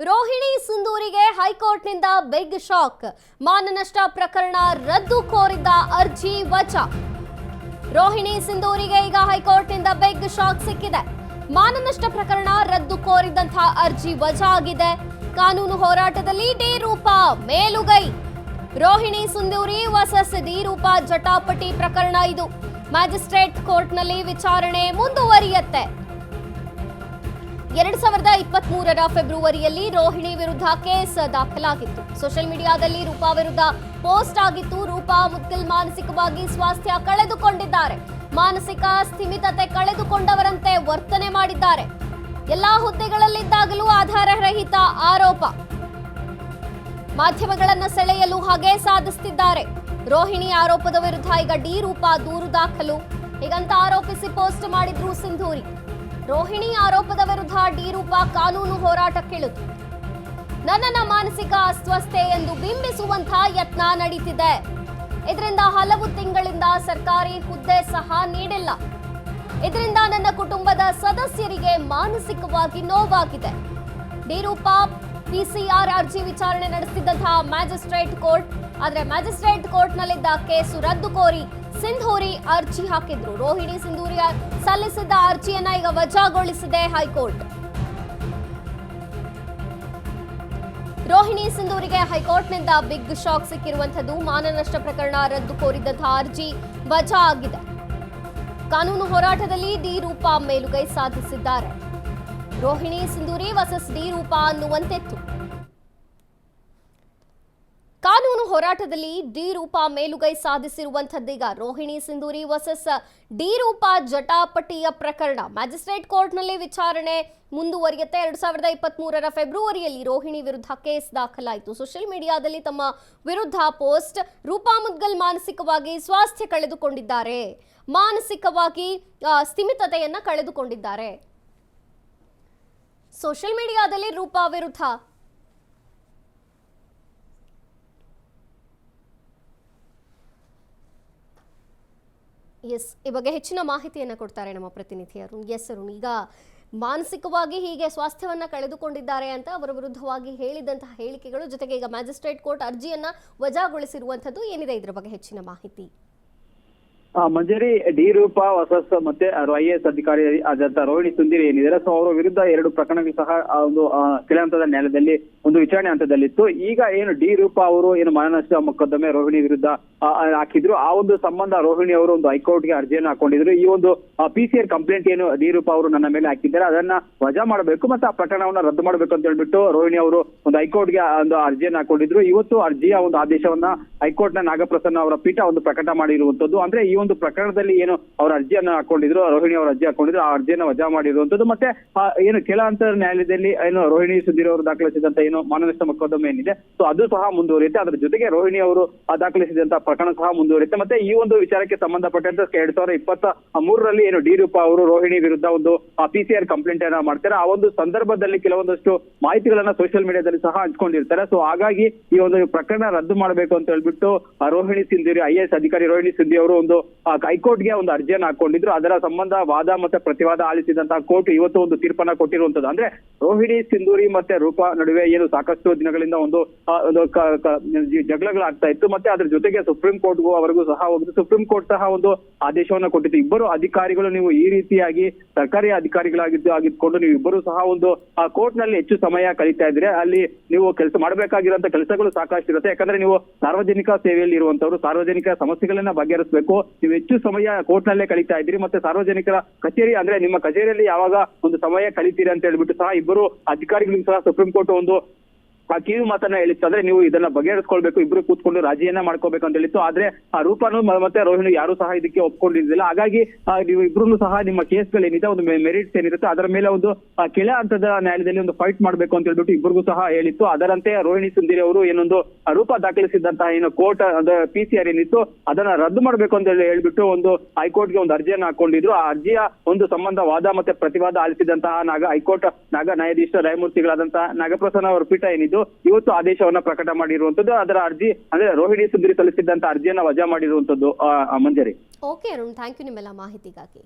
ರೋಹಿಣಿ ಸಿಂಧೂರಿಗೆ ಹೈಕೋರ್ಟ್ನಿಂದ big shock. ಮಾನನಷ್ಟ ಪ್ರಕರಣ ರದ್ದು ಕೋರಿದ್ದ ಅರ್ಜಿ ವಜಾ. ರೋಹಿಣಿ ಸಿಂಧೂರಿಗೆ ಈಗ ಹೈಕೋರ್ಟ್ನಿಂದ ಬಿಗ್ ಶಾಕ್ ಸಿಕ್ಕಿದೆ. ಮಾನನಷ್ಟ ಪ್ರಕರಣ ರದ್ದು ಕೋರಿದ್ದಂತಹ ಅರ್ಜಿ ವಜಾ ಆಗಿದೆ. ಕಾನೂನು ಹೋರಾಟದಲ್ಲಿ ಡಿ ರೂಪ ಮೇಲುಗೈ. ರೋಹಿಣಿ ಸಿಂಧೂರಿ ವರ್ಸಸ್ ಡಿ ರೂಪ ಜಟಾಪಟಿ ಪ್ರಕರಣ ಇದು. ಮ್ಯಾಜಿಸ್ಟ್ರೇಟ್ ಕೋರ್ಟ್ನಲ್ಲಿ ವಿಚಾರಣೆ ಮುಂದುವರಿಯತ್ತೆ. ಎರಡ್ ಸಾವಿರದ ಇಪ್ಪತ್ತ್ ಮೂರರ ಫೆಬ್ರವರಿಯಲ್ಲಿ ರೋಹಿಣಿ ವಿರುದ್ಧ ಕೇಸ್ ದಾಖಲಾಗಿತ್ತು. ಸೋಷಿಯಲ್ ಮೀಡಿಯಾದಲ್ಲಿ ರೂಪಾ ವಿರುದ್ಧ ಪೋಸ್ಟ್ ಆಗಿತ್ತು. ರೂಪಾ ಮುದ್ಗಿಲ್ ಮಾನಸಿಕವಾಗಿ ಸ್ವಾಸ್ಥ್ಯ ಕಳೆದುಕೊಂಡಿದ್ದಾರೆ. ಮಾನಸಿಕ ಸ್ಥಿಮಿತತೆ ಕಳೆದುಕೊಂಡವರಂತೆ ವರ್ತನೆ ಮಾಡಿದ್ದಾರೆ. ಎಲ್ಲಾ ಹುದ್ದೆಗಳಲ್ಲಿದ್ದಾಗಲೂ ಆಧಾರರಹಿತ ಆರೋಪ. ಮಾಧ್ಯಮಗಳನ್ನು ಸೆಳೆಯಲು ಹಾಗೆ ಸಾಧಿಸುತ್ತಿದ್ದಾರೆ ರೋಹಿಣಿ ಆರೋಪದ ವಿರುದ್ಧ ಈಗ ಡಿ ರೂಪಾ ದೂರು ದಾಖಲು. ಹೀಗಂತ ಆರೋಪಿಸಿ ಪೋಸ್ಟ್ ಮಾಡಿದ್ರು ಸಿಂಧೂರಿ. ರೋಹಿಣಿ ಆರೋಪದ ವಿರುದ್ಧ ಡಿ ರೂಪಾ ಕಾನೂನು ಹೋರಾಟಕ್ಕಿಳಿದು ನನ್ನನ್ನ ಮಾನಸಿಕ ಅಸ್ವಸ್ಥೆ ಎಂದು ಬಿಂಬಿಸುವಂತಹ ಯತ್ನ ನಡೀತಿದೆ. ಇದರಿಂದ ಹಲವು ತಿಂಗಳಿಂದ ಸರ್ಕಾರಿ ಹುದ್ದೆ ಸಹ ನೀಡಿಲ್ಲ. ಇದರಿಂದ ನನ್ನ ಕುಟುಂಬದ ಸದಸ್ಯರಿಗೆ ಮಾನಸಿಕವಾಗಿ ನೋವಾಗಿದೆ. ಡಿರೂಪಾ ಪಿಸಿಆರ್ ಅರ್ಜಿ ವಿಚಾರಣೆ ನಡೆಸಿದ್ದಂತಹ ಮ್ಯಾಜಿಸ್ಟ್ರೇಟ್ ಕೋರ್ಟ್, ಆದರೆ ಮ್ಯಾಜಿಸ್ಟ್ರೇಟ್ ಕೋರ್ಟ್ನಲ್ಲಿದ್ದ ಕೇಸು ರದ್ದು ಕೋರಿ ಸಿಂಧೂರಿ ಅರ್ಜಿ ಹಾಕಿದ್ರು. ರೋಹಿಣಿ ಸಿಂಧೂರಿ ಸಲ್ಲಿಸಿದ್ದ ಅರ್ಜಿಯನ್ನ ಈಗ ವಜಾಗೊಳಿಸಿದೆ ಹೈಕೋರ್ಟ್. ರೋಹಿಣಿ ಸಿಂಧೂರಿಗೆ ಹೈಕೋರ್ಟ್ನಿಂದ ಬಿಗ್ ಶಾಕ್ ಸಿಕ್ಕಿರುವಂತದ್ದು ಮಾನನಷ್ಟ ಪ್ರಕರಣ ರದ್ದು ಕೋರಿದ್ದಂತಹ ಅರ್ಜಿ ವಜಾ ಆಗಿದೆ. ಕಾನೂನು ಹೋರಾಟದಲ್ಲಿ ಡಿ ರೂಪಾ ಮೇಲುಗೈ ಸಾಧಿಸಿದ್ದಾರೆ. ರೋಹಿಣಿ ಸಿಂಧೂರಿ ವರ್ಸಸ್ ಡಿ ರೂಪಾ ಅನ್ನುವಂತೆತ್ತು ಕಾನೂನು ಹೋರಾಟದಲ್ಲಿ ಡಿ ರೂಪಾ ಮೇಲುಗೈ ಸಾಧಿಸಿರುವಂತದ್ದೀಗ ರೋಹಿಣಿ ಸಿಂಧೂರಿ ವರ್ಸಸ್ ಡಿ ರೂಪಾ ಜಟಾಪಟಿಯ ಪ್ರಕರಣ. ಮ್ಯಾಜಿಸ್ಟ್ರೇಟ್ ಕೋರ್ಟ್ನಲ್ಲಿ ವಿಚಾರಣೆ ಮುಂದುವರಿಯುತ್ತೆ. ಎರಡ್ ಸಾವಿರದ ಇಪ್ಪತ್ತ್ ಮೂರರ ಫೆಬ್ರವರಿಯಲ್ಲಿ ರೋಹಿಣಿ ವಿರುದ್ಧ ಕೇಸ್ ದಾಖಲಾಯಿತು. ಸೋಷಿಯಲ್ ಮೀಡಿಯಾದಲ್ಲಿ ತಮ್ಮ ವಿರುದ್ಧ ಪೋಸ್ಟ್. ರೂಪಾ ಮುದ್ಗಲ್ ಮಾನಸಿಕವಾಗಿ ಸ್ವಾಸ್ಥ್ಯ ಕಳೆದುಕೊಂಡಿದ್ದಾರೆ. ಮಾನಸಿಕವಾಗಿ ಸ್ಥಿಮಿತತೆಯನ್ನ ಕಳೆದುಕೊಂಡಿದ್ದಾರೆ. ಸೋಷಿಯಲ್ ಮೀಡಿಯಾದಲ್ಲಿ ರೂಪಾ ವಿರುದ್ಧ ಎಸ್, ಈ ಬಗ್ಗೆ ಹೆಚ್ಚಿನ ಮಾಹಿತಿಯನ್ನು ಕೊಡ್ತಾರೆ ನಮ್ಮ ಪ್ರತಿನಿಧಿ ಅರುಣ್ ಎಸ್, ಅರುಣ್, ಈಗ ಮಾನಸಿಕವಾಗಿ ಹೀಗೆ ಸ್ವಾಸ್ಥ್ಯವನ್ನ ಕಳೆದುಕೊಂಡಿದ್ದಾರೆ ಅಂತ ಅವರ ವಿರುದ್ಧವಾಗಿ ಹೇಳಿದಂತಹ ಹೇಳಿಕೆಗಳು, ಜೊತೆಗೆ ಈಗ ಮ್ಯಾಜಿಸ್ಟ್ರೇಟ್ ಕೋರ್ಟ್ ಅರ್ಜಿಯನ್ನು ವಜಾಗೊಳಿಸಿರುವಂಥದ್ದು ಏನಿದೆ ಇದರ ಬಗ್ಗೆ ಹೆಚ್ಚಿನ ಮಾಹಿತಿ? ಮಂಜರಿ ಡಿ ರೂಪ ವಸಸ್ ಮತ್ತೆ ಐ ಎಸ್ ಅಧಿಕಾರಿ ಆದಂತ ರೋಹಿಣಿ ಸುಂದಿರಿ ಏನಿದ್ದಾರೆ. ಸೊ ಅವರ ವಿರುದ್ಧ ಎರಡು ಪ್ರಕರಣಗಳು ಸಹ ಒಂದು ಆ, ಕೆಳ ಹಂತದ ನ್ಯಾಯಾಲಯದಲ್ಲಿ ಒಂದು ವಿಚಾರಣೆ ಹಂತದಲ್ಲಿತ್ತು. ಈಗ ಏನು ಡಿ ರೂಪ ಅವರು ಏನು ಮಾನನಷ್ಟ ಮೊಕದ್ದಮೆ ರೋಹಿಣಿ ವಿರುದ್ಧ ಹಾಕಿದ್ರು. ಆ ಒಂದು ಸಂಬಂಧ ರೋಹಿಣಿ ಅವರು ಒಂದು ಹೈಕೋರ್ಟ್ಗೆ ಅರ್ಜಿಯನ್ನು ಹಾಕೊಂಡಿದ್ರು. ಈ ಒಂದು ಪಿ ಸಿ ಆರ್ ಕಂಪ್ಲೇಂಟ್ ಏನು ಡಿ ರೂಪ ಅವರು ನನ್ನ ಮೇಲೆ ಹಾಕಿದ್ದಾರೆ ಅದನ್ನ ವಜಾ ಮಾಡಬೇಕು ಮತ್ತೆ ಆ ಪ್ರಕರಣವನ್ನ ರದ್ದು ಮಾಡಬೇಕು ಅಂತ ಹೇಳ್ಬಿಟ್ಟು ರೋಹಿಣಿ ಅವರು ಒಂದು ಹೈಕೋರ್ಟ್ಗೆ ಒಂದು ಅರ್ಜಿಯನ್ನು ಹಾಕೊಂಡಿದ್ರು. ಇವತ್ತು ಅರ್ಜಿಯ ಒಂದು ಆದೇಶವನ್ನ ಹೈಕೋರ್ಟ್ನ ನಾಗಪ್ರಸನ್ನ ಅವರ ಪೀಠ ಒಂದು ಪ್ರಕಟ ಮಾಡಿರುವಂತದ್ದು ಅಂದ್ರೆ ಈ ಒಂದು ಪ್ರಕರಣದಲ್ಲಿ ಏನು ಅವರ ಅರ್ಜಿಯನ್ನ ಹಾಕೊಂಡಿದ್ರು, ರೋಹಿಣಿ ಅವರ ಅರ್ಜಿ ಹಾಕೊಂಡಿದ್ರು, ಆ ಅರ್ಜಿಯನ್ನ ವಜಾ ಮಾಡಿರುವಂತದ್ದು ಮತ್ತೆ ಏನು ಕೆಲ ಅಂತರ ನ್ಯಾಯಾಲಯದಲ್ಲಿ, ಏನು ರೋಹಿಣಿ ಸುಧೀರ್ ಅವರು ದಾಖಲಿಸಿದಂತ ಏನು ಮಾನನಷ್ಟ ಮೊಕದ್ದಮೆ ಏನಿದೆ, ಸೊ ಅದು ಸಹ ಮುಂದುವರಿಯುತ್ತೆ. ಅದರ ಜೊತೆಗೆ ರೋಹಿಣಿ ಅವರು ದಾಖಲಿಸಿದಂತ ಪ್ರಕರಣ ಸಹ ಮುಂದುವರಿಯುತ್ತೆ. ಮತ್ತೆ ಈ ಒಂದು ವಿಚಾರಕ್ಕೆ ಸಂಬಂಧಪಟ್ಟಂತೆ ಎರಡ್ ಸಾವಿರದ ಇಪ್ಪತ್ತ ಮೂರರಲ್ಲಿ ಏನು ಡಿರೂಪ ಅವರು ರೋಹಿಣಿ ವಿರುದ್ಧ ಒಂದು ಪಿ ಸಿ ಆರ್ ಕಂಪ್ಲೇಂಟ್ ಅನ್ನ ಮಾಡ್ತಾರೆ. ಆ ಒಂದು ಸಂದರ್ಭದಲ್ಲಿ ಕೆಲವೊಂದಷ್ಟು ಮಾಹಿತಿಗಳನ್ನ ಸೋಷಿಯಲ್ ಮೀಡಿಯಾದಲ್ಲಿ ಸಹ ಹಂಚ್ಕೊಂಡಿರ್ತಾರೆ. ಸೊ ಹಾಗಾಗಿ ಈ ಒಂದು ಪ್ರಕರಣ ರದ್ದು ಮಾಡಬೇಕು ಅಂತ ಹೇಳ್ಬಿಟ್ಟು ಆ ರೋಹಿಣಿ ಸಿಂಧೂರಿ, ಐ ಅಧಿಕಾರಿ ರೋಹಿಣಿ ಸಿಂಧಿ ಅವರು ಒಂದು ಹೈಕೋರ್ಟ್ಗೆ ಒಂದು ಅರ್ಜಿಯನ್ನು ಹಾಕೊಂಡಿದ್ರು ಅದರ ಸಂಬಂಧ ವಾದ ಮತ್ತೆ ಪ್ರತಿವಾದ ಆಲಿಸಿದಂತ ಕೋರ್ಟ್ ಇವತ್ತು ಒಂದು ತೀರ್ಪನ್ನ ಕೊಟ್ಟಿರುವಂತದ್ದು ಅಂದ್ರೆ ರೋಹಿಣಿ ಸಿಂಧೂರಿ ಮತ್ತೆ ರೂಪಾ ನಡುವೆ ಏನು ಸಾಕಷ್ಟು ದಿನಗಳಿಂದ ಒಂದು ಜಗಳಾಗ್ತಾ ಒಂದು ಇತ್ತು. ಮತ್ತೆ ಅದ್ರ ಜೊತೆಗೆ ಸುಪ್ರೀಂ ಕೋರ್ಟ್ಗೂ ಅವರಿಗೂ ಸಹ ಹೋಗಿದ್ದು ಸುಪ್ರೀಂ ಕೋರ್ಟ್ ಸಹ ಒಂದು ಆದೇಶವನ್ನ ಕೊಟ್ಟಿತ್ತು. ಇಬ್ಬರು ಅಧಿಕಾರಿಗಳು ನೀವು ಈ ರೀತಿಯಾಗಿ ಸರ್ಕಾರಿ ಅಧಿಕಾರಿಗಳಾಗಿದ್ದು, ಆಗಿದ್ಕೊಂಡು ನೀವು ಇಬ್ಬರು ಸಹ ಒಂದು, ಆ ಕೋರ್ಟ್ನಲ್ಲಿ ಹೆಚ್ಚು ಸಮಯ ಕಳೀತಾ ಇದ್ರೆ ಅಲ್ಲಿ ನೀವು ಕೆಲಸ ಮಾಡಬೇಕಾಗಿರುವಂತ ಕೆಲಸಗಳು ಸಾಕಷ್ಟು ಇರುತ್ತೆ ಯಾಕಂದ್ರೆ ನೀವು ಸಾರ್ವಜನಿಕ ಸೇವೆಯಲ್ಲಿ ಇರುವಂತವರು ಸಾರ್ವಜನಿಕ ಸಮಸ್ಯೆಗಳನ್ನ ಬಗೆಹರಿಸಬೇಕು. ನೀವು ಹೆಚ್ಚು ಸಮಯ ಕೋರ್ಟ್ ನಲ್ಲೇ ಕಳೀತಾ ಇದ್ರಿ ಮತ್ತೆ ಸಾರ್ವಜನಿಕರ ಕಚೇರಿ ಅಂದ್ರೆ ನಿಮ್ಮ ಕಚೇರಿಯಲ್ಲಿ ಯಾವಾಗ ಒಂದು ಸಮಯ ಕಳೀತೀರಿ ಅಂತ ಹೇಳ್ಬಿಟ್ಟು ಸಹ ಇಬ್ಬರು ಅಧಿಕಾರಿಗಳಿಗೂ ಸಹ ಸುಪ್ರೀಂ ಕೋರ್ಟ್ ಒಂದು ಆ ಕಿವಿ ಮಾತನ್ನ ಹೇಳಿತ್ತು ಅಂದ್ರೆ ನೀವು ಇದನ್ನ ಬಗೆಹರಿಸ್ಕೊಳ್ಬೇಕು, ಇಬ್ರು ಕೂತ್ಕೊಂಡು ರಾಜಿಯನ್ನ ಮಾಡ್ಕೋಬೇಕು ಅಂತ ಹೇಳಿತ್ತು. ಆದ್ರೆ ಆ ರೂಪಾನು ಮತ್ತೆ ರೋಹಿಣಿ ಯಾರು ಸಹ ಇದಕ್ಕೆ ಒಪ್ಕೊಂಡಿದ್ದಿಲ್ಲ ಹಾಗಾಗಿ ನೀವು ಇಬ್ರು ಸಹ ನಿಮ್ಮ ಕೇಸ್ಗಳೇನಿದೆ, ಒಂದು ಮೆರಿಟ್ಸ್ ಏನಿರುತ್ತೆ, ಅದರ ಮೇಲೆ ಒಂದು ಕೆಳ ಹಂತದ ನ್ಯಾಯಾಲಯದಲ್ಲಿ ಒಂದು ಫೈಟ್ ಮಾಡ್ಬೇಕು ಅಂತ ಹೇಳ್ಬಿಟ್ಟು ಇಬ್ಬರಿಗೂ ಸಹ ಹೇಳಿತ್ತು. ಅದರಂತೆ ರೋಹಿಣಿ ಸುಂದಿರಿ ಅವರು ಏನೊಂದು ರೂಪ ದಾಖಲಿಸಿದಂತಹ ಏನು ಕೋರ್ಟ್ ಪಿ ಸಿ ಆರ್ ಏನಿತ್ತು, ಅದನ್ನ ರದ್ದು ಮಾಡ್ಬೇಕು ಅಂತ ಹೇಳಿ ಹೇಳ್ಬಿಟ್ಟು ಒಂದು ಹೈಕೋರ್ಟ್ಗೆ ಒಂದು ಅರ್ಜಿಯನ್ನ ಹಾಕೊಂಡಿದ್ರು. ಆ ಅರ್ಜಿಯ ಒಂದು ಸಂಬಂಧ ವಾದ ಮತ್ತೆ ಪ್ರತಿವಾದ ಆಲಿಸಿದಂತಹ ನಾಗ, ಹೈಕೋರ್ಟ್ ನಾಗ ನ್ಯಾಯಾಧೀಶ ನ್ಯಾಯಮೂರ್ತಿಗಳಾದಂತಹ ನಾಗಪ್ರಸನ್ನ ಅವರ ಪೀಠ ಏನಿದ್ದು ಇವತ್ತು ಆದೇಶವನ್ನ ಪ್ರಕಟ ಮಾಡಿರುವಂತದ್ದು, ಅದರ ಅರ್ಜಿ, ಅಂದ್ರೆ ರೋಹಿಣಿ ಸುಂದರಿ ಸಲ್ಲಿಸಿದ್ದಂತ ಅರ್ಜಿಯನ್ನ ವಜಾ ಮಾಡಿರುವಂತದ್ದು Manjari. Okay Arun thank you ನಿಮ್ಮೆಲ್ಲ ಮಾಹಿತಿಗಾಗಿ.